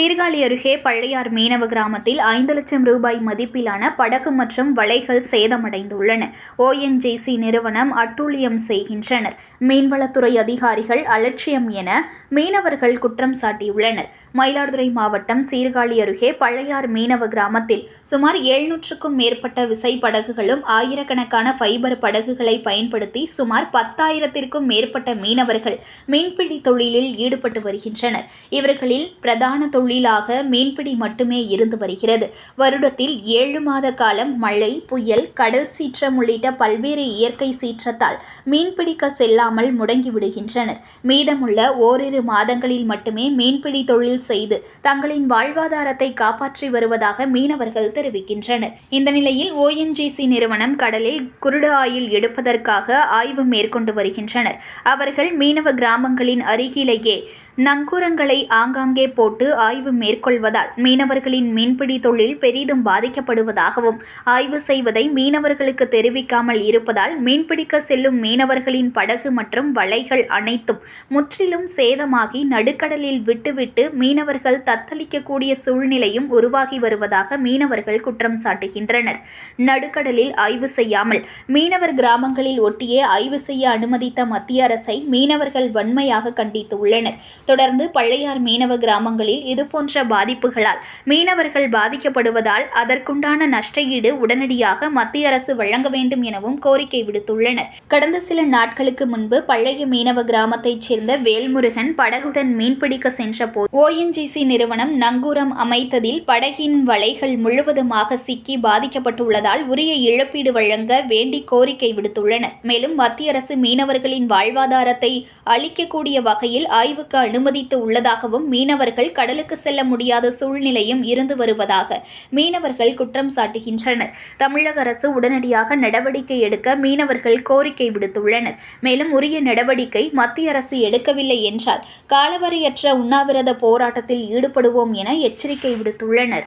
சீர்காழி அருகே பள்ளையார் மீனவ கிராமத்தில் ஐந்து லட்சம் ரூபாய் மதிப்பிலான படகு மற்றும் வலைகள் சேதமடைந்துள்ளன. ஓஎன்ஜிசி நிறுவனம் அட்டூழியம் செய்கின்றனர். மீன்வளத்துறை அதிகாரிகள் அலட்சியம் என மீனவர்கள் குற்றம் சாட்டியுள்ளனர். மயிலாடுதுறை மாவட்டம் சீர்காழி அருகே பள்ளையார் மீனவ கிராமத்தில் சுமார் எழுநூற்றுக்கும் மேற்பட்ட விசை படகுகளும் ஆயிரக்கணக்கான ஃபைபர் படகுகளை பயன்படுத்தி சுமார் பத்தாயிரத்திற்கும் மேற்பட்ட மீனவர்கள் மீன்பிடி தொழிலில் ஈடுபட்டு வருகின்றனர். இவர்களில் பிரதான தொழிலாக மீன்பிடி மட்டுமே இருந்து வருகிறது. வருடத்தில் ஏழு மாத காலம் மழை புயல் கடல் சீற்றம் உள்ளிட்ட பல்வேறு இயற்கை சீற்றத்தால் மீன்பிடிக்க செல்லாமல் முடங்கி விடுகின்றனர். மீதமுள்ள ஓரிரு மாதங்களில் மட்டுமே மீன்பிடி தொழில் செய்து தங்களின் வாழ்வாதாரத்தை காப்பாற்றி வருவதாக மீனவர்கள் தெரிவிக்கின்றனர். இந்த நிலையில் ஓஎன்ஜிசி நிறுவனம் கடலில் குருடு ஆயில் எடுப்பதற்காக ஆய்வு மேற்கொண்டு வருகின்றனர். அவர்கள் மீனவ கிராமங்களின் அருகிலேயே நங்கூரங்களை ஆங்காங்கே போட்டு ஆய்வு மேற்கொள்வதால் மீனவர்களின் மீன்பிடி தொழில் பெரிதும் பாதிக்கப்படுவதாகவும் ஆய்வு செய்வதை மீனவர்களுக்கு தெரிவிக்காமல் இருப்பதால் மீன்பிடிக்க செல்லும் மீனவர்களின் படகு மற்றும் வலைகள் அனைத்தும் முற்றிலும் சேதமாகி நடுக்கடலில் விட்டுவிட்டு மீனவர்கள் தத்தளிக்கக்கூடிய சூழ்நிலையும் உருவாகி வருவதாக மீனவர்கள் குற்றம் சாட்டுகின்றனர். நடுக்கடலில் ஆய்வு செய்யாமல் மீனவர் கிராமங்களில் ஒட்டியே ஆய்வு செய்ய அனுமதித்த மத்திய அரசை மீனவர்கள் வன்மையாக கண்டித்துள்ளனர். தொடர்ந்து பள்ளையார் மீனவ கிராமங்களில் இதுபோன்ற பாதிப்புகளால் மீனவர்கள் பாதிக்கப்படுவதால் அதற்குண்டான நஷ்ட ஈடு உடனடியாக மத்திய அரசு வழங்க வேண்டும் எனவும் கோரிக்கை விடுத்துள்ளனர். கடந்த சில நாட்களுக்கு முன்பு பழைய மீனவ கிராமத்தைச் சேர்ந்த வேல்முருகன் படகுடன் மீன்பிடிக்க சென்றபோது ஓஎன்ஜிசி நிறுவனம் நங்கூரம் அமைத்ததில் படகின் வலைகள் முழுவதுமாக சிக்கி பாதிக்கப்பட்டுள்ளதால் உரிய இழப்பீடு வழங்க வேண்டி கோரிக்கை விடுத்துள்ளனர். மேலும் மத்திய அரசு மீனவர்களின் வாழ்வாதாரத்தை அளிக்கக்கூடிய வகையில் ஆய்வுக்கு அனுமதித்து உள்ளதாகவும் மீனவர்கள் கடலுக்கு செல்ல முடியாத சூழ்நிலையும் இருந்து வருவதாக மீனவர்கள் குற்றம் சாட்டுகின்றனர். தமிழக அரசு உடனடியாக நடவடிக்கை எடுக்க மீனவர்கள் கோரிக்கை விடுத்துள்ளனர். மேலும் உரிய நடவடிக்கை மத்திய அரசு எடுக்கவில்லை என்றால் காலவரையற்ற உண்ணாவிரத போராட்டத்தில் ஈடுபடுவோம் என எச்சரிக்கை விடுத்துள்ளனர்.